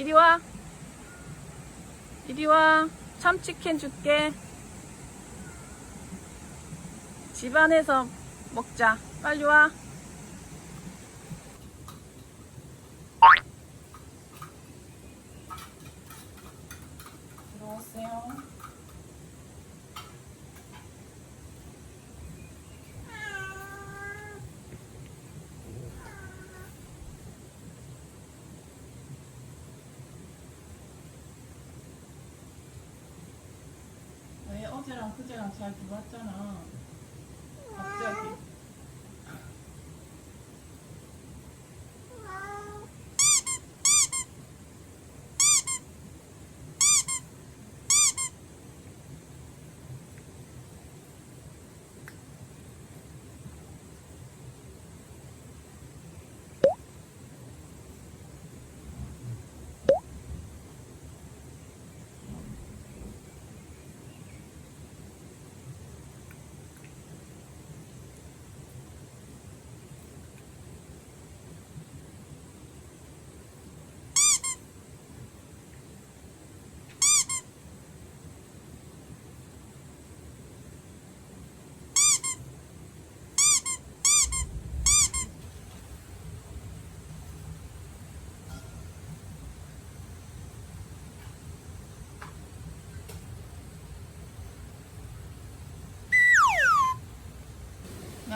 이리 와. 이리 와. 참치캔 줄게. 집안에서 먹자. 빨리 와. 들어오세요. 왜 어제랑 그제랑 잘 들어왔잖아.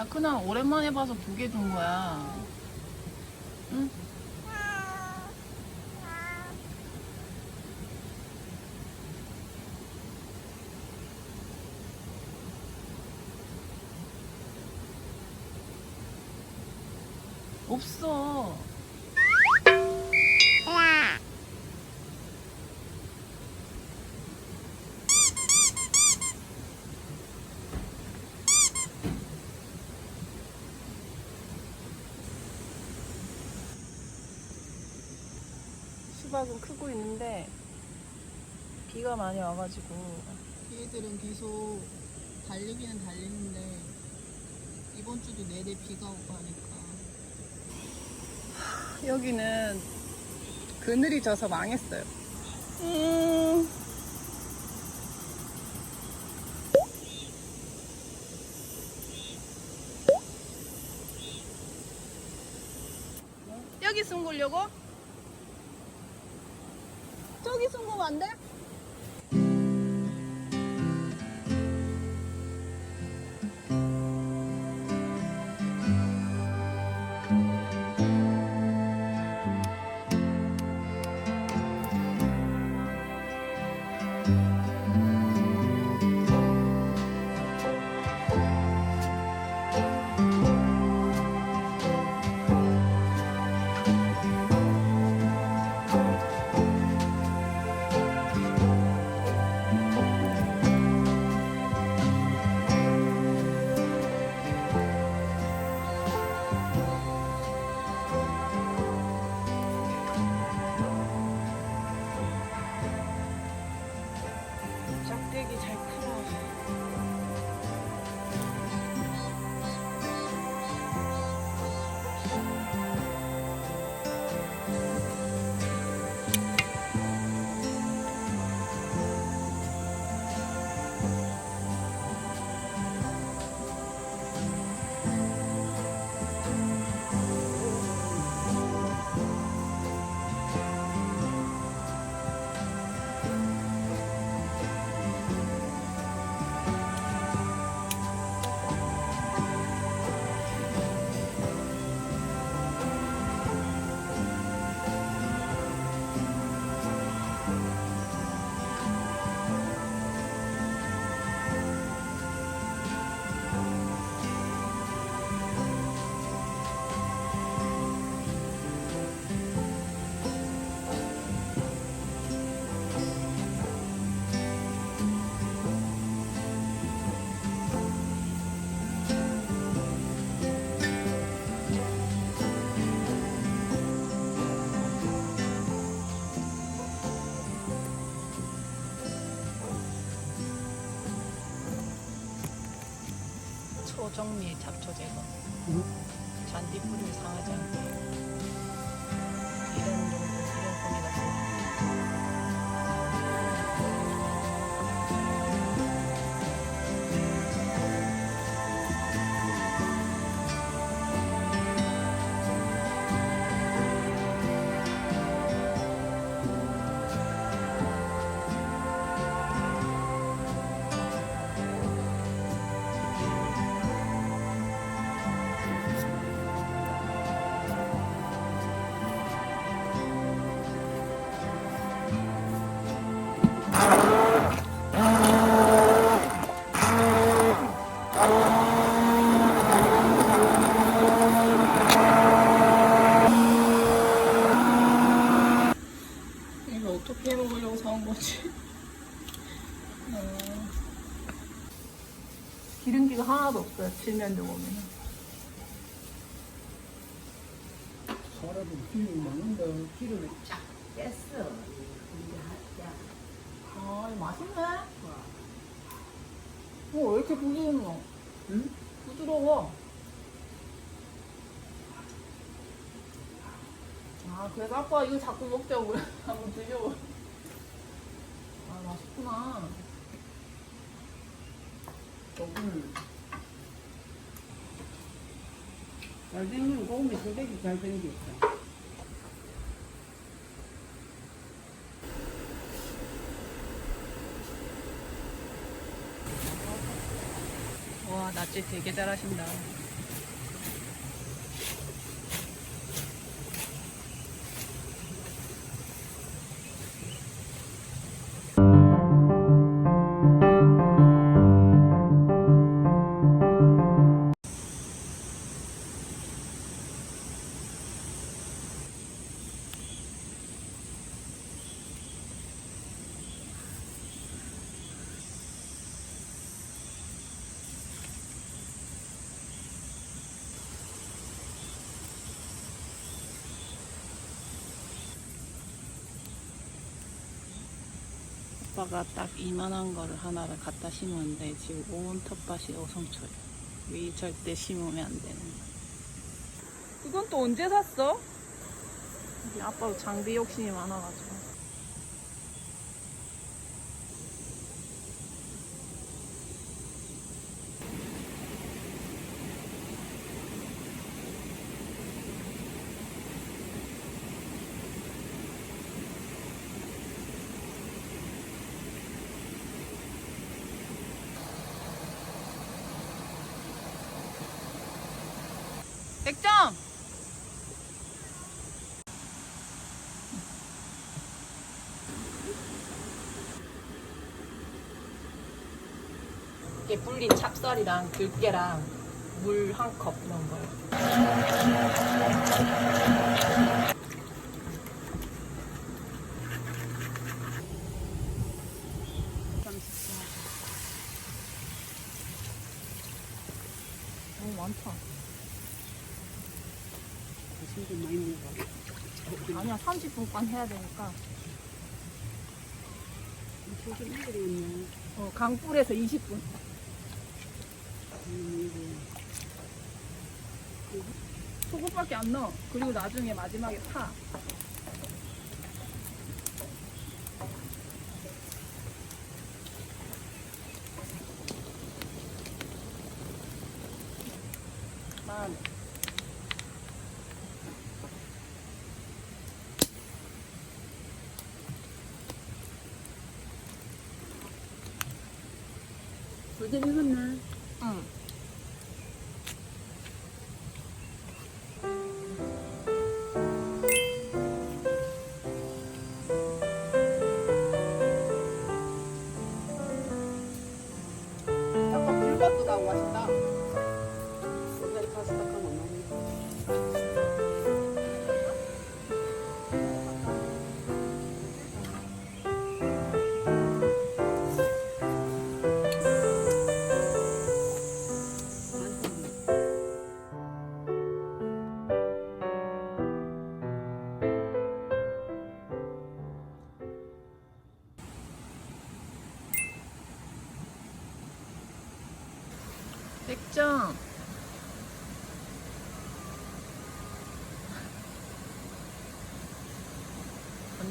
야, 그냥 오랜만에 봐서 두개준 거야. 응? 없어. 수박은 크고 있는데 비가 많이 와가지고 얘들은 계속 달리기는 달리는데 이번 주도 내내 비가 오고 하니까 여기는 그늘이 져서 망했어요. 음. 여기 숨고려고? 저기 숨고면 안 돼? 토정리 잡초 제거. 하나도 없어요. 칠면조 보면. 사람은 기름이 많은데 기름을 쫙 뺐어. 아, 이거 맛있네. 어, 왜 이렇게 부드럽노? 응? 부드러워. 아, 그래서 아빠 이거 자꾸 먹자고 그래. 한번 드셔보. 아, 맛있구나. 조금 잘생긴 고음이 소백이 잘생겼어. 와, 낯질 되게 잘하신다. 아빠가 딱 이만한 거를 하나를 갖다 심었는데 지금 온 텃밭이 어성초요. 위 절대 심으면 안 되는 거. 이건 또 언제 샀어? 아빠도 장비 욕심이 많아가지고. 백점 이게 불린 찹쌀이랑 들깨랑 물 한 컵 넣은 거예요. 너무 많다. 가슴도 많이 먹어. 30분간 해야 되니까. 조금 일이었네. 어, 강불에서 20분. 소금밖에 안 넣어. 그리고 나중에 마지막에 파.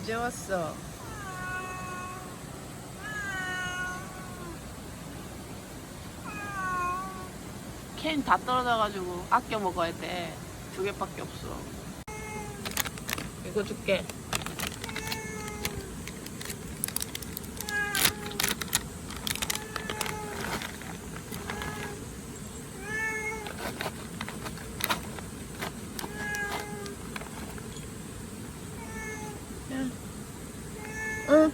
언제 왔어? 캔 다 떨어져가지고 아껴 먹어야 돼. 두 개밖에 없어. 이거 줄게. 응.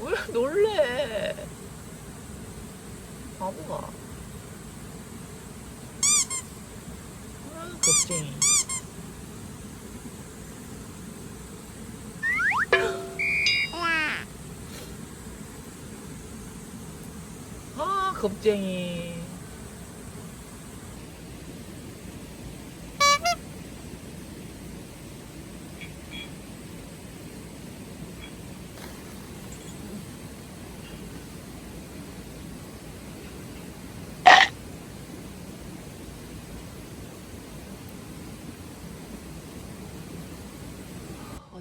왜 놀래? 바보가. 아, 겁쟁이. 아, 겁쟁이.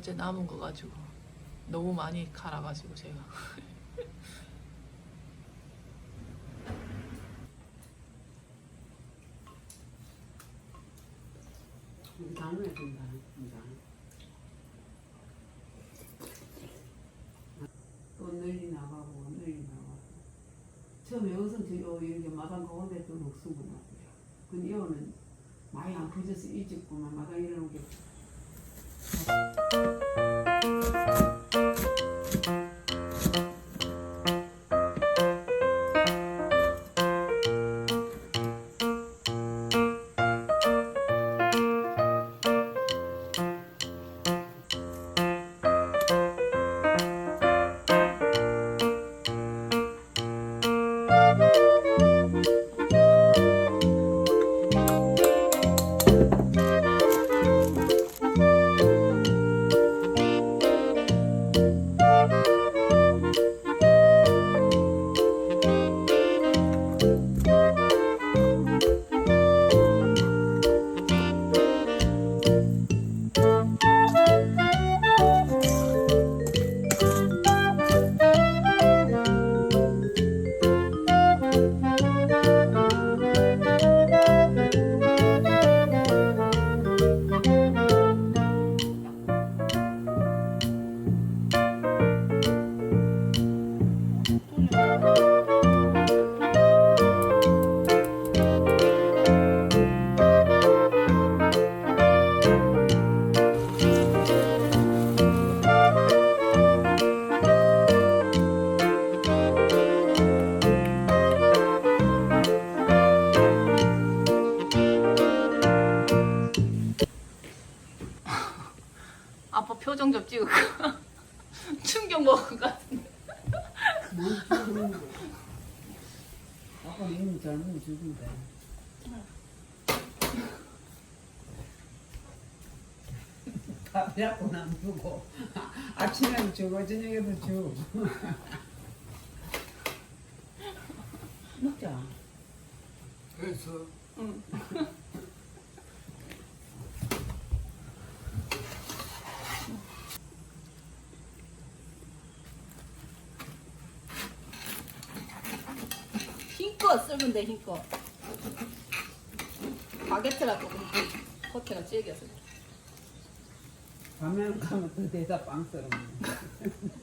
어제 남은 거 가지고 너무 많이 갈아가지고 제가. 또 널리 나가고 널리 나가고. 처음에 어선 저 이렇게 마당 가운데 또 녹수구나. 근데 이거는 많이 안 퍼져서 일찍구만 마당 이러는 게. Thank you. 밥이라고는 안 주고 아침에는 주고 저녁에도 주고. 먹자. 그래서? 힘껏 쓰면 돼 힘껏. 바게트라 조금 겉에가 질겨서 가면 가면 또 대사 빵처럼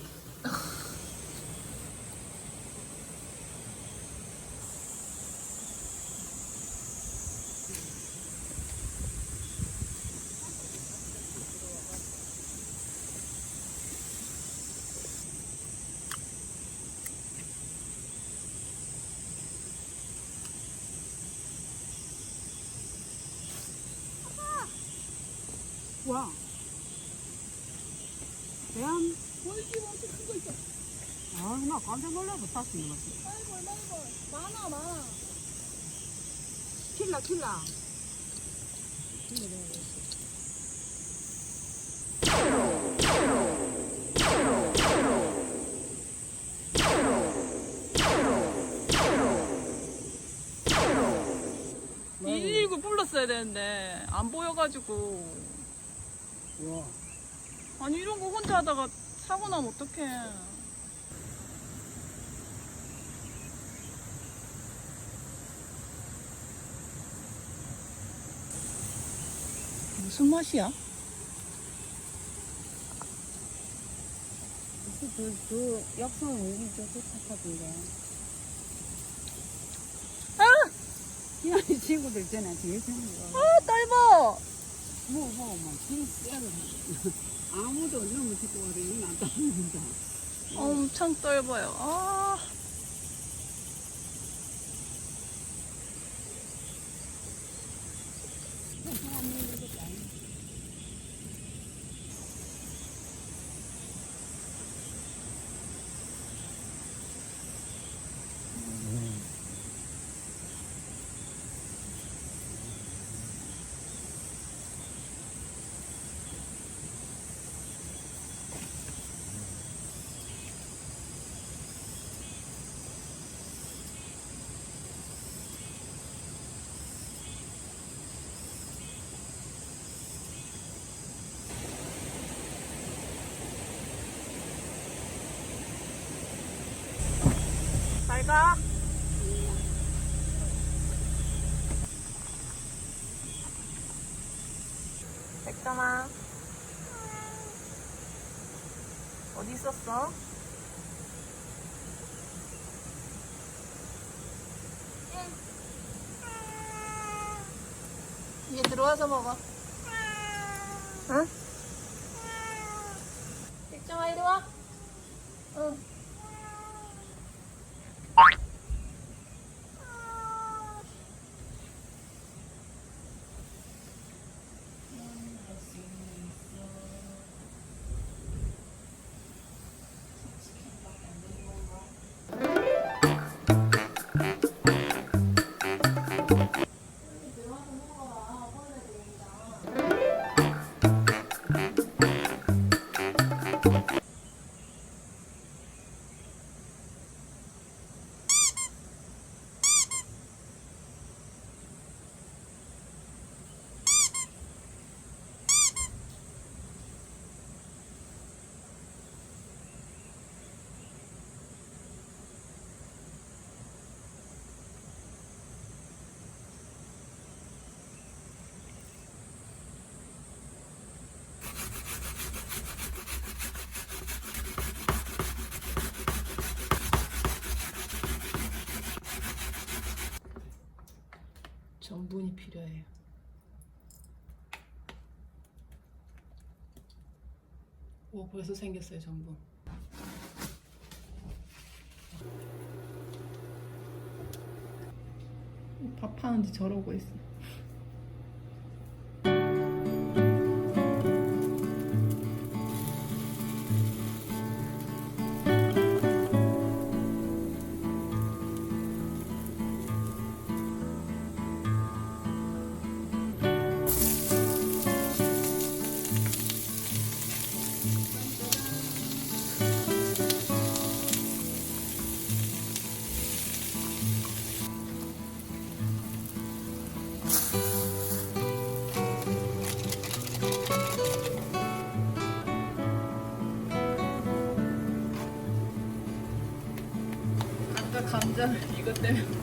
아, 나 깜짝 놀라서 샀어 이거. 아이고, 아이고. 많아, 많아. 킬라 킬라. 일119 불렀어야 되는데 안 보여가지고 와. 아니 이런 거 혼자 하다가 사고 나면 어떡해 무슨 맛이야? 그, 그, 여기 저 좋다던데. 아! 희한이 친구들 있잖아, 뒤에 있는 거. 아 딸봐 뭐, 뭐, 뭐, 길 빼고. 아무도 너무 듣고 와도 이건 안 따는다. 엄청 넓어요 아 잘가 백점아. 어디 있었어? 이제 들어와서 먹어 전분이 필요해요. 오, 벌써 생겼어요, 전분. 밥 하는지 저러고 있어. 감자 이것 때문에.